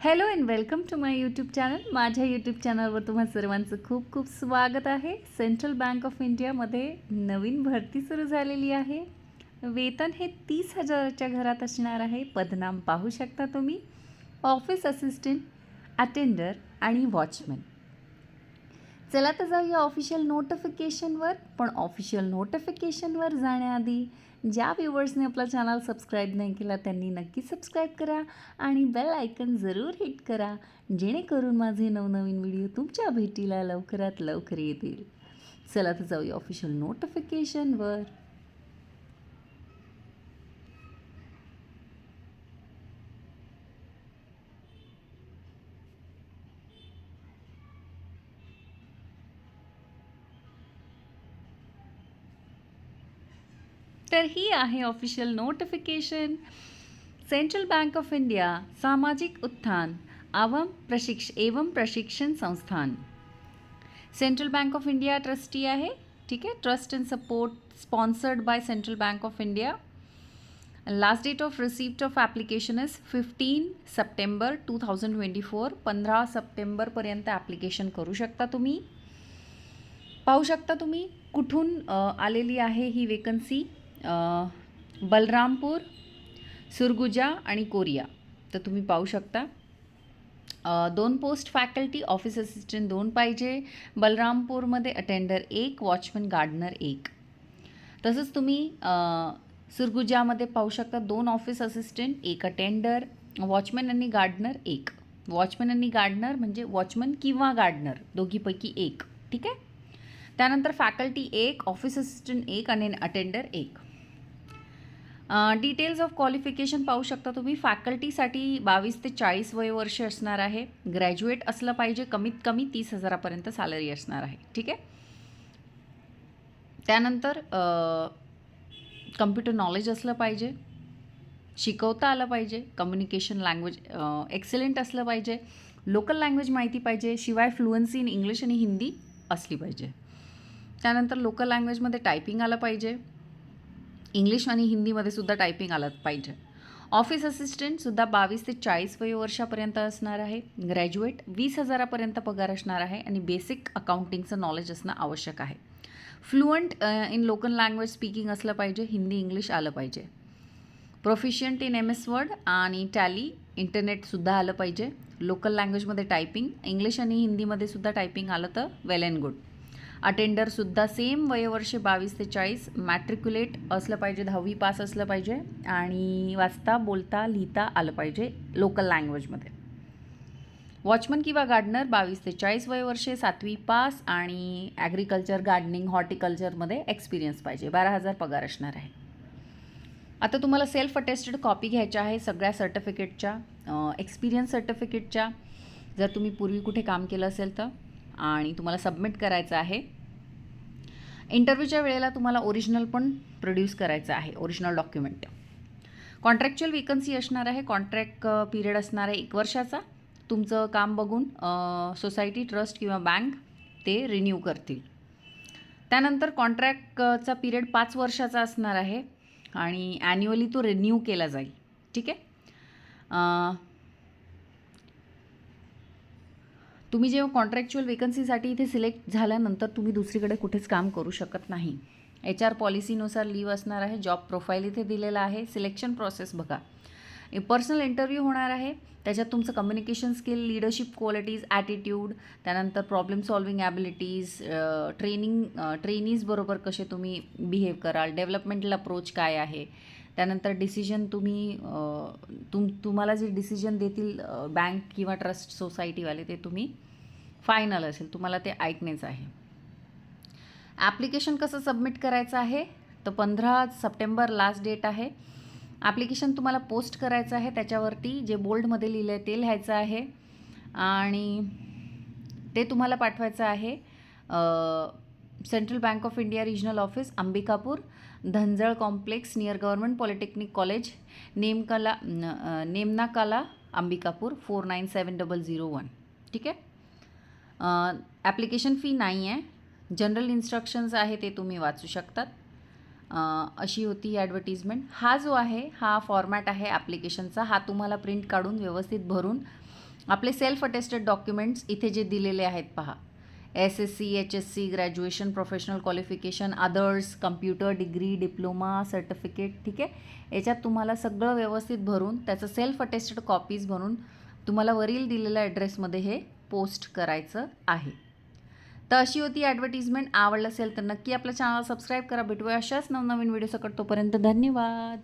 Hello and welcome to my YouTube channel माझ्या YouTube चॅनलवर तुम्हा सर्वांचं खूप खूप स्वागत आहे. सेंट्रल बँक ऑफ इंडियामध्ये नवीन भरती सुरू झालेली आहे. वेतन हे तीस हजाराच्या घरात असणार आहे. पदनाम पाहू शकता तुम्ही. ऑफिस असिस्टंट अटेंडर आणि वॉचमन चला तर जाऊया ऑफिशियल नोटिफिकेशनवर पण ऑफिशियल नोटिफिकेशनवर जाण्याआधी ज्या व्ह्युअर्सने आपला चॅनल सबस्क्राईब नाही केला त्यांनी नक्की सबस्क्राईब करा आणि बेल आयकन जरूर हिट करा जेणेकरून माझे नवनवीन व्हिडिओ तुमच्या भेटीला लवकरात लवकर येतील. चला तर जाऊया ऑफिशियल नोटिफिकेशनवर तर ही आहे official notification central bank of India सामाजिक उत्थान आवाम प्रशिक्ष एवं प्रशिक्षण संस्थान central bank of India trustee आहे. ठीक आहे? Trust and support sponsored by central bank of India last date of receipt of application is fifteen September two thousand twenty four पंधरा सप्टेंबरपर्यंत ॲप्लिकेशन करू शकता तुम्ही. पाहू शकता तुम्ही कुठून आलेली आहे ही वेकन्सी बलरामपूर सुरगुजा आणि कोरिया. तर तुम्ही पाहू शकता. दोन पोस्ट फॅकल्टी ऑफिस असिस्टंट दोन पाहिजे बलरामपूरमध्ये अटेंडर एक वॉचमन गार्डनर एक. तसंच तुम्ही सुरगुजामध्ये पाहू शकता दोन ऑफिस असिस्टंट एक अटेंडर वॉचमॅन आणि गार्डनर एक. वॉचमॅन आणि गार्डनर म्हणजे वॉचमन किंवा गार्डनर दोघीपैकी एक. ठीक आहे? त्यानंतर फॅकल्टी एक ऑफिस असिस्टंट एक आणि अटेंडर एक. डिटेल्स ऑफ क्वालिफिकेशन पाहू शकता तुम्ही. फॅकल्टीसाठी बावीस ते चाळीस वय वर्ष असणार आहे. ग्रॅज्युएट असलं पाहिजे कमीत कमी तीस हजारापर्यंत सॅलरी असणार आहे. ठीक आहे? त्यानंतर कम्प्युटर नॉलेज असलं पाहिजे. शिकवता आलं पाहिजे. कम्युनिकेशन लँग्वेज एक्सलेंट असलं पाहिजे. लोकल लँग्वेज माहिती पाहिजे. शिवाय फ्लुएन्सी इन इंग्लिश आणि हिंदी असली पाहिजे. त्यानंतर लोकल लँग्वेजमध्ये टायपिंग आलं पाहिजे. इंग्लिश आणि हिंदीमध्ये सुद्धा टायपिंग आलं पाहिजे. ऑफिस असिस्टंटसुद्धा बावीस ते चाळीस वयोवर्षापर्यंत असणार आहे. ग्रॅज्युएट वीस हजारापर्यंत पगार असणार आहे आणि बेसिक अकाउंटिंगचं नॉलेज असणं आवश्यक आहे. Fluent in local language speaking असलं पाहिजे हिंदी इंग्लिश आलं पाहिजे. Proficient in M S Word आणि टॅली इंटरनेटसुद्धा आलं पाहिजे. लोकल लँग्वेजमध्ये टायपिंग इंग्लिश आणि हिंदीमध्ये सुद्धा टायपिंग आलं तर वेल अँड गुड अटेंडरसुद्धा सेम वयोवर्षे बावीस ते चाळीस. मॅट्रिक्युलेट असलं पाहिजे दहावी पास असलं पाहिजे आणि वाचता बोलता लिहिता आलं पाहिजे लोकल लँग्वेजमध्ये वॉचमन किंवा गार्डनर बावीस ते चाळीस वयवर्षे सातवी पास आणि ॲग्रिकल्चर गार्डनिंग हॉर्टिकल्चरमध्ये एक्सपिरियन्स पाहिजे. बारा हजार पगार असणार आहे. आता तुम्हाला सेल्फ अटेस्टेड कॉपी घ्यायच्या आहे सगळ्या सर्टिफिकेटच्या एक्सपिरियन्स सर्टिफिकेटच्या जर तुम्ही पूर्वी कुठे काम केलं असेल तर. आणि तुम्हाला सबमिट करायचं आहे. इंटरव्ह्यूच्या वेळेला तुम्हाला ओरिजिनल पण प्रोड्यूस करायचं आहे ओरिजिनल डॉक्युमेंट कॉन्ट्रॅक्च्युअल वेकन्सी असणार आहे कॉन्ट्रॅक्ट पिरियड असणार आहे एक वर्षाचा. तुमचं काम बघून सोसायटी ट्रस्ट किंवा बँक ते रिन्यू करतील. त्यानंतर कॉन्ट्रॅक्टचा पिरियड पाच वर्षाचा असणार आहे आणि ॲन्युअली तो रिन्यू केला जाईल. ठीक आहे? तुम्ही जेव्हा कॉन्ट्रॅक्च्युअल वेकन्सीसाठी इथे सिलेक्ट झाल्यानंतर तुम्ही दुसरीकडे कुठेच काम करू शकत नाही. एच आर पॉलिसीनुसार लीव असणार आहे जॉब प्रोफाईल इथे दिलेला आहे सिलेक्शन प्रोसेस बघा. पर्सनल इंटरव्ह्यू होणार आहे त्याच्यात तुमचं communication skill leadership qualities attitude त्यानंतर problem solving abilities training trainees बरोबर कसे तुम्ही बिहेव कराल डेव्हलपमेंटल अप्रोच काय आहे त्यानंतर डिसिजन तुम्ही तुम तुम्हाला जे डिसिजन देतील बँक किंवा ट्रस्ट सोसायटीवाले ते तुम्ही फायनल असेल. तुम्हाला ते ऐकणेच आहे. ॲप्लिकेशन कसं सबमिट करायचं आहे? तर पंधरा सप्टेंबर लास्ट डेट आहे. ॲप्लिकेशन तुम्हाला पोस्ट करायचं आहे. त्याच्यावरती जे बोल्डमध्ये लिहिलं आहे ते लिहायचं आहे. आणि ते तुम्हाला पाठवायचं आहे central bank of India regional office Ambikapur. Dhanjal complex near government polytechnic college नेमकाला नेमनाकाला Ambikapur four nine seven double zero one. ठीक आहे? ॲप्लिकेशन फी नाही आहे. जनरल इन्स्ट्रक्शन्स आहे ते तुम्ही वाचू शकतात. अशी होती ही ॲडव्हर्टिजमेंट. हा जो आहे हा फॉर्मॅट आहे ॲप्लिकेशनचा हा तुम्हाला प्रिंट काढून व्यवस्थित भरून आपले सेल्फ अटेस्टेड डॉक्युमेंट्स इथे जे दिलेले आहेत पहा. S S C H S C graduation professional qualification others computer degree diploma certificate ठीक आहे? याच्यात तुम्हाला सगळं व्यवस्थित भरून त्याचं सेल्फ अटेस्टेड कॉपीज भरून तुम्हाला वरील दिलेल्या ॲड्रेसमध्ये हे पोस्ट करायचं आहे. तर अशी होती ॲडव्हर्टिजमेंट आवडलं असेल तर नक्की आपल्या चॅनल सबस्क्राईब करा. भेटूया अशाच नवनवीन व्हिडिओ सकट तोपर्यंत धन्यवाद.